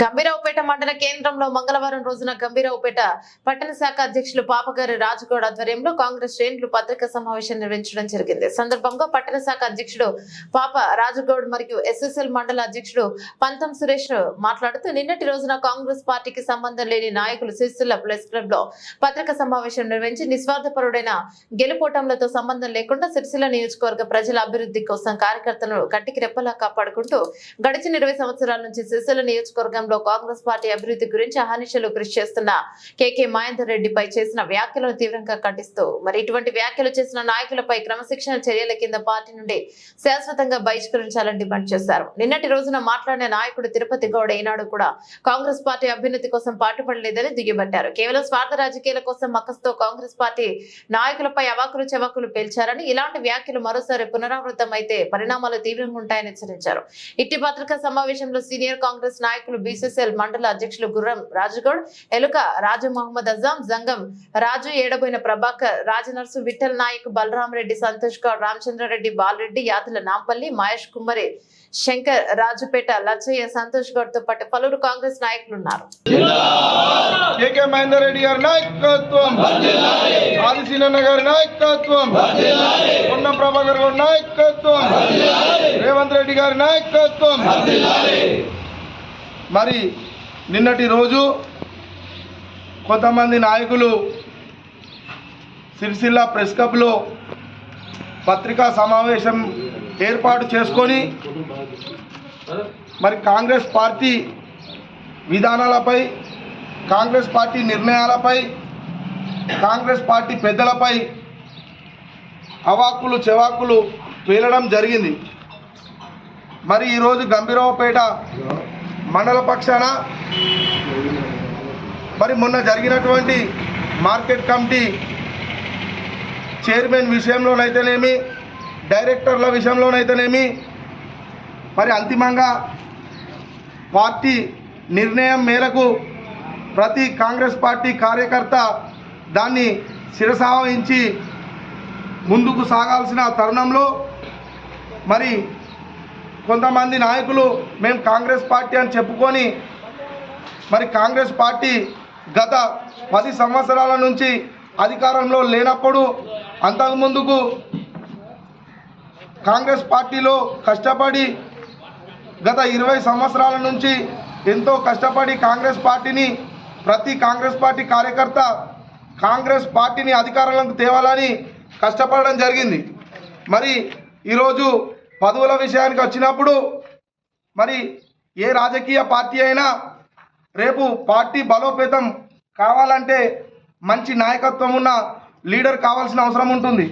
గంభీరావుపేట మండల కేంద్రంలో మంగళవారం రోజున గంభీరావుపేట పట్టణ శాఖ అధ్యక్షులు పాపగారి రాజుగౌడ్ ఆధ్వర్యంలో కాంగ్రెస్ శ్రేణులు పత్రికా సమావేశం నిర్వహించడం జరిగింది. సందర్భంగా పట్టణ శాఖ అధ్యక్షుడు పాప రాజగౌడ్ మరియు ఎస్ఎస్ఎల్ మండల అధ్యక్షుడు పంతం సురేష్ మాట్లాడుతూ నిన్నటి రోజున కాంగ్రెస్ పార్టీకి సంబంధం లేని నాయకులు సిరిసిల్ల ప్రెస్ క్లబ్లో పత్రికా సమావేశం నిర్వహించి నిస్వార్థపరుడైన గెలుపోటంలతో సంబంధం లేకుండా సిరిసిల్ల నియోజకవర్గ ప్రజల అభివృద్ధి కోసం కార్యకర్తలను గట్టికి రెప్పలా కాపాడుకుంటూ గడిచిన ఇరవై సంవత్సరాల నుంచి సిరిసిల్ల నియోజకవర్గంలో కాంగ్రెస్ పార్టీ అభివృద్ధి గురించి అహర్నిశలు కృషి చేస్తున్న కేకే మహేందర్ రెడ్డిపై చేసిన వ్యాఖ్యలను తీవ్రంగా ఖండిస్తూ మరి ఇటువంటి వ్యాఖ్యలు చేసిన నాయకులపై క్రమశిక్షణ చర్యల కింద పార్టీ నుండి శాశ్వతంగా బహిష్కరించాలని డిమాండ్ చేశారు. నిన్నటి రోజున మాట్లాడిన నాయకుడు తిరుపతి గౌడ ఈనాడు కూడా కాంగ్రెస్ పార్టీ అభ్యున్నతి కోసం పాటుపడలేదని దుయ్యబట్టారు. కేవలం స్వార్థ రాజకీయాల కోసం మక్కస్తో కాంగ్రెస్ పార్టీ నాయకులపై అవాకులు చెవాకులు పేల్చారని ఇలాంటి వ్యాఖ్యలు మరోసారి పునరావృతం అయితే పరిణామాలు తీవ్రంగా ఉంటాయని హెచ్చరించారు. ఇట్టి పత్రికా సమావేశంలో సీనియర్ కాంగ్రెస్ నాయకులు బీసీసీఎల్ మండల అధ్యక్షులు గుర్రం రాజగౌడ్ ఎలుక రాజు మహమ్మద్ అజాం జంగం రాజు ఏడబోయిన ప్రభాకర్ రాజనర్సు విఠల్ నాయక్ బలరాం రెడ్డి సంతోష్ గౌడ్ రామచంద్రారెడ్డి బాలరెడ్డి యాదుల నాంపల్లి మహేష్ కుమ్మరి శంకర్ రాజుపేట లచ్చయ్య సంతోష్ గౌడ్తో పాటు పలువురు కాంగ్రెస్ నాయకులు ఉన్నారు కేకే మహేందర్ రెడ్డి గారి నాయకత్వం! ఆదిశీలన్న గారి నాయకత్వం! పొన్నం ప్రభాకర్ గారి నాయకత్వం! రేవంత్ రెడ్డి గారి నాయకత్వం! మరి నిన్నటి రోజు కొంతమంది నాయకులు సిరిసిల్ల ప్రెస్ క్లబ్లో పత్రికా సమావేశం ఏర్పాటు చేసుకొని మరి కాంగ్రెస్ పార్టీ విధానాలపై కాంగ్రెస్ పార్టీ నిర్ణయాలపై కాంగ్రెస్ పార్టీ పెద్దలపై అవాక్కులు చెవాకులు పేలడం జరిగింది. మరి ఈరోజు గంభీరావుపేట మండల పక్షాన మరి మొన్న జరిగినటువంటి మార్కెట్ కమిటీ చైర్మన్ విషయంలోనైతేనేమి డైరెక్టర్ల విషయంలోనైతేనేమి మరి అంతిమంగా పార్టీ నిర్ణయం మేరకు ప్రతి కాంగ్రెస్ పార్టీ కార్యకర్త దాన్ని శిరసావహించి ముందుకు సాగాల్సిన తరుణంలో మరి కొంతమంది నాయకులు మేము కాంగ్రెస్ పార్టీ అని చెప్పుకొని మరి కాంగ్రెస్ పార్టీ గత పది సంవత్సరాల నుంచి అధికారంలో లేనప్పుడు అంతకుముందుకు కాంగ్రెస్ పార్టీలో కష్టపడి గత ఇరవై సంవత్సరాల నుంచి ఎంతో కష్టపడి కాంగ్రెస్ పార్టీని ప్రతి కాంగ్రెస్ పార్టీ కార్యకర్త కాంగ్రెస్ పార్టీని అధికారంలోకి తేవాలని కష్టపడడం జరిగింది. మరి ఈరోజు పదవుల విషయానికి వచ్చినప్పుడు మరి ఏ రాజకీయ పార్టీ అయినా రేపు పార్టీ బలోపేతం కావాలంటే మంచి నాయకత్వం ఉన్న లీడర్ కావాల్సిన అవసరం ఉంటుంది.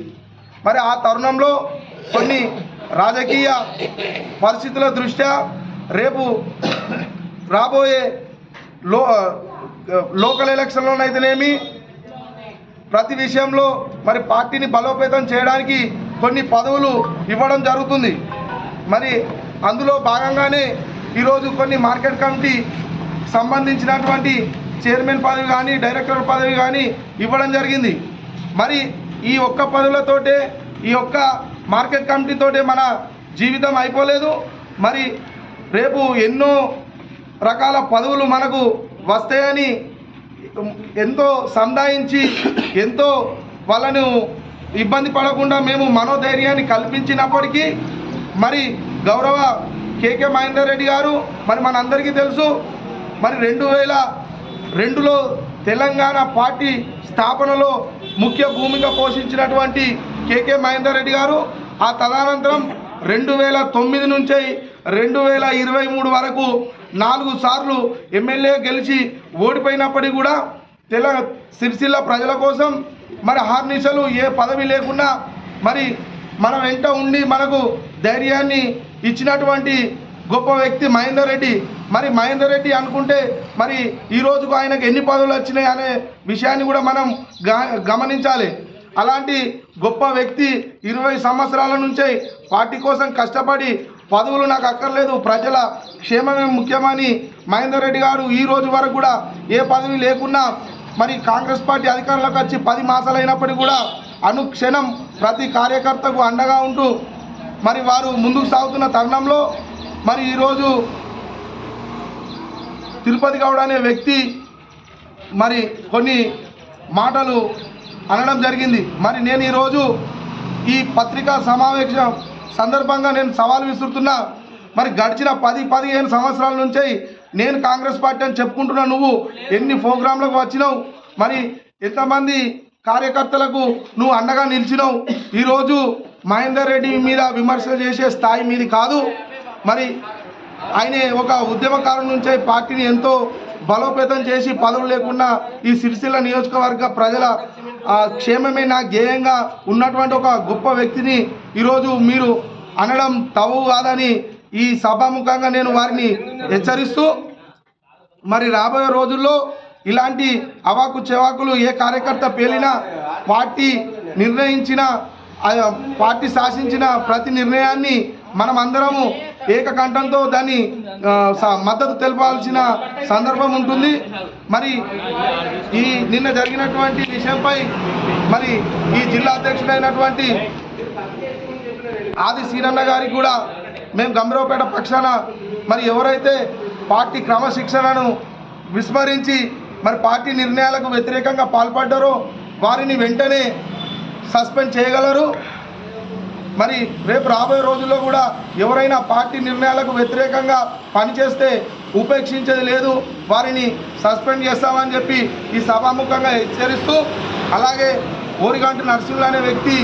మరి ఆ తరుణంలో కొన్ని రాజకీయ పరిస్థితుల దృష్ట్యా రేపు రాబోయే లో లోకల్ ఎలక్షన్లోనైతేనేమి ప్రతి విషయంలో మరి పార్టీని బలోపేతం చేయడానికి కొన్ని పదవులు ఇవ్వడం జరుగుతుంది. మరి అందులో భాగంగానే ఈరోజు కొన్ని మార్కెట్ కమిటీ సంబంధించినటువంటి చైర్మన్ పదవి కానీ డైరెక్టర్ పదవి కానీ ఇవ్వడం జరిగింది. మరి ఈ ఒక్క పదవులతోటే ఈ ఒక్క మార్కెట్ కమిటీతోటే మన జీవితం అయిపోలేదు. మరి రేపు ఎన్నో రకాల పదవులు మనకు వస్తాయని ఎంతో సంధాయించి ఎంతో వాళ్ళను ఇబ్బంది పడకుండా మేము మనోధైర్యాన్ని కల్పించినప్పటికీ మరి గౌరవ కేకే మహేందర్ రెడ్డి గారు మరి మనందరికీ తెలుసు మరి రెండు వేల రెండులో తెలంగాణ పార్టీ స్థాపనలో ముఖ్య భూమిక పోషించినటువంటి కేకే మహేందర్ రెడ్డి గారు ఆ తదనంతరం రెండు వేల తొమ్మిది నుంచి రెండు వేల ఇరవై మూడు వరకు నాలుగు సార్లు ఎమ్మెల్యే గెలిచి ఓడిపోయినప్పటికీ కూడా తెల సిరిసిల్ల ప్రజల కోసం మరి హార్నిషలు ఏ పదవి లేకుండా మరి మన వెంట ఉండి మనకు ధైర్యాన్ని ఇచ్చినటువంటి గొప్ప వ్యక్తి మహేందర్ రెడ్డి. మరి మహేందర్ రెడ్డి అనుకుంటే మరి ఈ రోజుకు ఆయనకు ఎన్ని పదవులు వచ్చినాయి అనే విషయాన్ని కూడా మనం గ- గమనించాలి. అలాంటి గొప్ప వ్యక్తి ఇరవై సంవత్సరాల నుంచే పార్టీ కోసం కష్టపడి పదవులు నాకు అక్కర్లేదు ప్రజల క్షేమమే ముఖ్యమని మహేందర్ రెడ్డి గారు ఈ రోజు వరకు కూడా ఏ పదవి లేకున్నా మరి కాంగ్రెస్ పార్టీ అధికారంలోకి వచ్చి పది మాసాలు అయినప్పటికీ కూడా అనుక్షణం ప్రతి కార్యకర్తకు అండగా ఉంటూ మరి వారు ముందుకు సాగుతున్న తరుణంలో మరి ఈరోజు తిరుపతి గౌడ్ అనే వ్యక్తి మరి కొన్ని మాటలు అనడం జరిగింది. మరి నేను ఈరోజు ఈ పత్రికా సమావేశం సందర్భంగా నేను సవాల్ విసురుతున్నా. మరి గడిచిన పది పదిహేను సంవత్సరాల నుంచి నేను కాంగ్రెస్ పార్టీ అని చెప్పుకుంటున్నా నువ్వు. ఎన్ని ప్రోగ్రాంలకు వచ్చినావు? మరి ఎంతమంది కార్యకర్తలకు నువ్వు అండగా నిలిచినావు? ఈరోజు మహేందర్ రెడ్డి మీద విమర్శలు చేసే స్థాయి మీది కాదు. మరి ఆయన ఒక ఉద్యమకారుల నుంచే పార్టీని ఎంతో బలోపేతం చేసి పదవులు లేకుండా ఈ సిరిసిల్ల నియోజకవర్గ ప్రజల క్షేమమే నా ధ్యేయంగా ఉన్నటువంటి ఒక గొప్ప వ్యక్తిని ఈరోజు మీరు అనడం తవు కాదని ఈ సభాముఖంగా నేను వారిని హెచ్చరిస్తూ మరి రాబోయే రోజుల్లో ఇలాంటి అవాకు చెవాకులు ఏ కార్యకర్త పేలినా పార్టీ నిర్ణయించిన పార్టీ శాసించిన ప్రతి నిర్ణయాన్ని మనం అందరము ఏకకంఠంతో దాన్ని స- మద్దతు తెలపాల్సిన సందర్భం ఉంటుంది. మరి ఈ నిన్న జరిగినటువంటి విషయంపై మరి ఈ జిల్లా అధ్యక్షుడైనటువంటి ఆది సీనన్న గారికి కూడా మేము గంభీరపేట పక్షాన మరి ఎవరైతే పార్టీ క్రమశిక్షణను విస్మరించి మరి పార్టీ నిర్ణయాలకు వ్యతిరేకంగా పాల్పడ్డారో వారిని వెంటనే సస్పెండ్ చేయగలరు. మరి రేపు రాబోయే రోజుల్లో కూడా ఎవరైనా పార్టీ నిర్ణయాలకు వ్యతిరేకంగా పనిచేస్తే ఉపేక్షించేది లేదు. వారిని సస్పెండ్ చేస్తామని చెప్పి ఈ సభాముఖంగా హెచ్చరిస్తూ అలాగే ఓరిగంటి నర్సులు అనే వ్యక్తి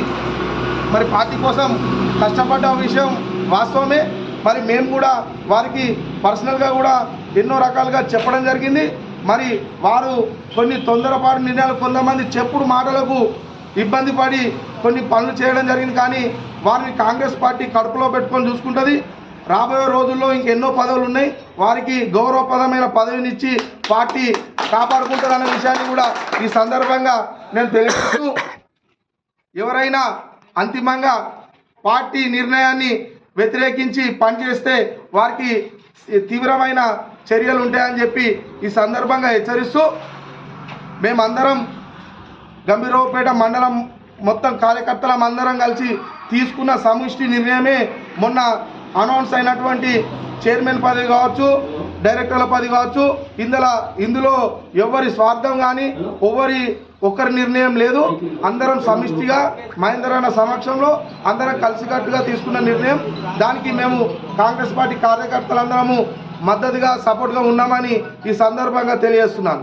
మరి పార్టీ కోసం కష్టపడ్డ విషయం వాస్తవమే. మరి మేము కూడా వారికి పర్సనల్గా కూడా ఎన్నో రకాలుగా చెప్పడం జరిగింది. మరి వారు కొన్ని తొందరపాటు నిర్ణయాలు కొంతమంది చెప్పుడు మాటలకు ఇబ్బంది పడి కొన్ని పనులు చేయడం జరిగింది. కానీ వారిని కాంగ్రెస్ పార్టీ కడుపులో పెట్టుకొని చూసుకుంటుంది. రాబోయే రోజుల్లో ఇంకెన్నో పదవులు ఉన్నాయి. వారికి గౌరవప్రదమైన పదవినిచ్చి పార్టీ కాపాడుకుంటుందన్న విషయాన్ని కూడా ఈ సందర్భంగా నేను తెలియజేస్తూ ఎవరైనా అంతిమంగా పార్టీ నిర్ణయాన్ని వ్యతిరేకించి పనిచేస్తే వారికి తీవ్రమైన చర్యలు ఉంటాయని చెప్పి ఈ సందర్భంగా హెచ్చరిస్తూ మేమందరం గంభీరవపేట మండలం మొత్తం కార్యకర్తలం అందరం కలిసి తీసుకున్న సమిష్టి నిర్ణయమే మొన్న అనౌన్స్ అయినటువంటి చైర్మన్ పదవి కావచ్చు డైరెక్టర్ల పదవి కావచ్చు. ఇందులో ఇందులో ఎవరి స్వార్థం కానీ ఎవరి ఒక్కరి నిర్ణయం లేదు. అందరం సమిష్టిగా మహేందర్ అన్న సమక్షంలో అందరం కలిసికట్టుగా తీసుకున్న నిర్ణయం. దానికి మేము కాంగ్రెస్ పార్టీ కార్యకర్తలందరము మద్దతుగా సపోర్ట్గా ఉన్నామని ఈ సందర్భంగా తెలియజేస్తున్నాను!